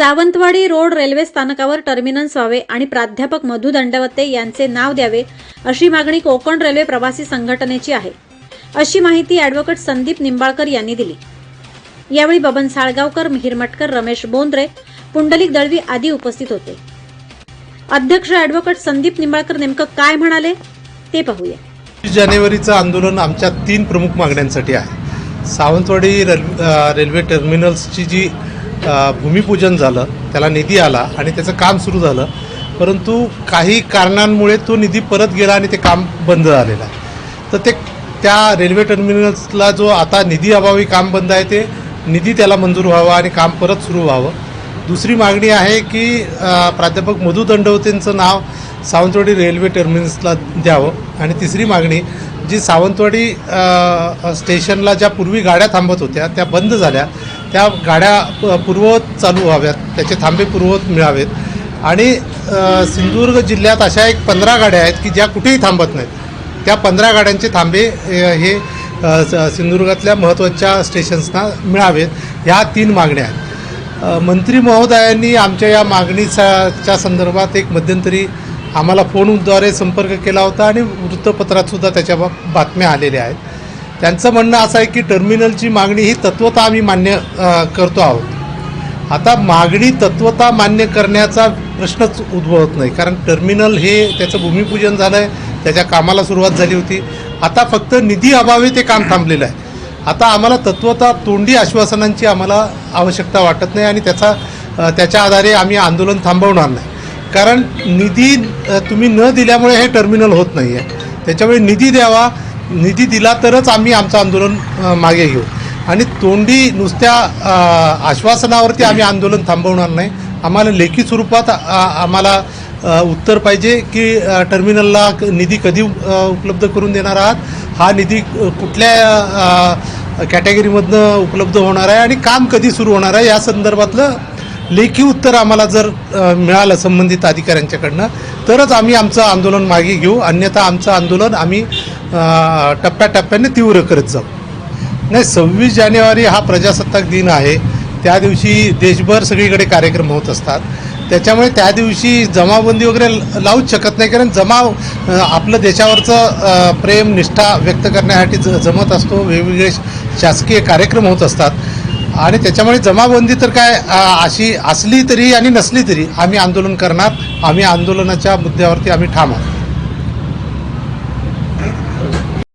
Sawantwadi road railway स्थानकावर terminus व्हावे आणि प्राध्यापक मधु दंडवते यांचे नाव द्यावे अशी मागणी कोकण रेल्वे प्रवासी संघटनेची आहे. अशी माहिती ॲडव्होकेट संदीप निंबाळकर यांनी दिली. यावेळी बबन साळगावकर मिहीर मटकर रमेश बोंद्रे पुंडलिक दळवी आदी उपस्थित होते. अध्यक्ष ॲडव्होकेट संदीप निंबाळकर नेमकं काय म्हणाले ते पाहूया. जानेवारीचं आंदोलन आमच्या तीन प्रमुख मागण्यांसाठी आहे. सावंतवाडी रेल्वे टर्मिनल्सची जी भूमिपूजन झालं त्याला निधी आला आणि त्याचं काम सुरू झालं. परंतु काही कारणांमुळे तो निधी परत गेला आणि ते काम बंद झालेलं आहे. तर ते त्या रेल्वे टर्मिनल्सला जो आता निधी अभावी काम बंद आहे ते निधी त्याला मंजूर व्हावा आणि काम परत सुरू व्हावं. दुसरी मागणी आहे की प्राध्यापक मधु दंडवतेंचं नाव सावंतवाडी रेल्वे टर्मिनसला द्यावं. आणि तिसरी मागणी जी सावंतवाडी स्टेशनला ज्या पूर्वी गाड्या थांबत होत्या त्या बंद झाल्या. त्या गाड्या प- पूर्ववत चालू व्हाव्यात त्याचे थांबे पूर्ववत मिळावेत. आणि सिंधुदुर्ग जिल्ह्यात अशा एक पंधरा गाड्या आहेत की ज्या कुठेही थांबत नाहीत. त्या पंधरा गाड्यांचे थांबे हे स- सिंधुदुर्गातल्या महत्त्वाच्या स्टेशन्सना मिळावेत. ह्या तीन मागण्या आहेत. मंत्री महोदयांनी आमच्या या मागणीचा च्या संदर्भात एक मध्यंतरी आम्हाला फोनद्वारे संपर्क केला होता आणि वृत्तपत्रातसुद्धा त्याच्या बातम्या आलेल्या आहेत. त्यांचं म्हणणं असं आहे की टर्मिनलची मागणी ही तत्वता आम्ही मान्य करतो आहोत. आता मागणी तत्वता मान्य करण्याचा प्रश्नच उद्भवत नाही. कारण टर्मिनल हे त्याचं भूमिपूजन झालं आहे त्याच्या कामाला सुरुवात झाली होती. आता फक्त निधी अभावी ते काम थांबलेलं आहे. आता आम्हाला तत्वता तोंडी आश्वासनांची आम्हाला आवश्यकता वाटत नाही आणि त्याचा त्याच्या आधारे आम्ही आंदोलन थांबवणार नाही. कारण निधी तुम्ही न दिल्यामुळे हे टर्मिनल होत नाही आहे त्याच्यामुळे निधी द्यावा निधी दिला तरच आम्ही आमचं आंदोलन मागे घेऊ. आणि तोंडी नुसत्या आश्वासनावरती आम्ही आंदोलन थांबवणार नाही. आम्हाला लेखी स्वरूपात आम्हाला उत्तर पाहिजे की टर्मिनलला क- निधी कधी उपलब्ध करून देणार आहात? हा निधी कुठल्या कॅटेगरीमधनं उपलब्ध होणार आहे? आणि काम कधी सुरू होणार आहे? या संदर्भातलं लेखी उत्तर आम्हाला जर मिळालं संबंधित अधिकाऱ्यांच्याकडनं तरच आम्ही आमचं आंदोलन मागे घेऊ. अन्यथा आमचं आंदोलन आम्ही टप्प्याटप्प्याने तीव्र करत जाऊ. नाही सव्वीस जानेवारी हा प्रजासत्ताक दिन आहे. त्या दिवशी देशभर सगळीकडे कार्यक्रम होत असतात. त्याच्यामुळे त्या दिवशी जमावबंदी वगैरे ल- लावूच शकत नाही कारण जमाव आपलं देशावरचं प्रेम निष्ठा व्यक्त करण्यासाठी ज जमत असतो. वेगवेगळे शासकीय कार्यक्रम होत असतात. आणि त्याच्यामुळे जमाबंदी तर काय अशी असली तरी आणि नसली तरी आम्ही आंदोलन करणार. आम्ही आंदोलनाच्या मुद्द्यावरती आम्ही ठाम आहोत.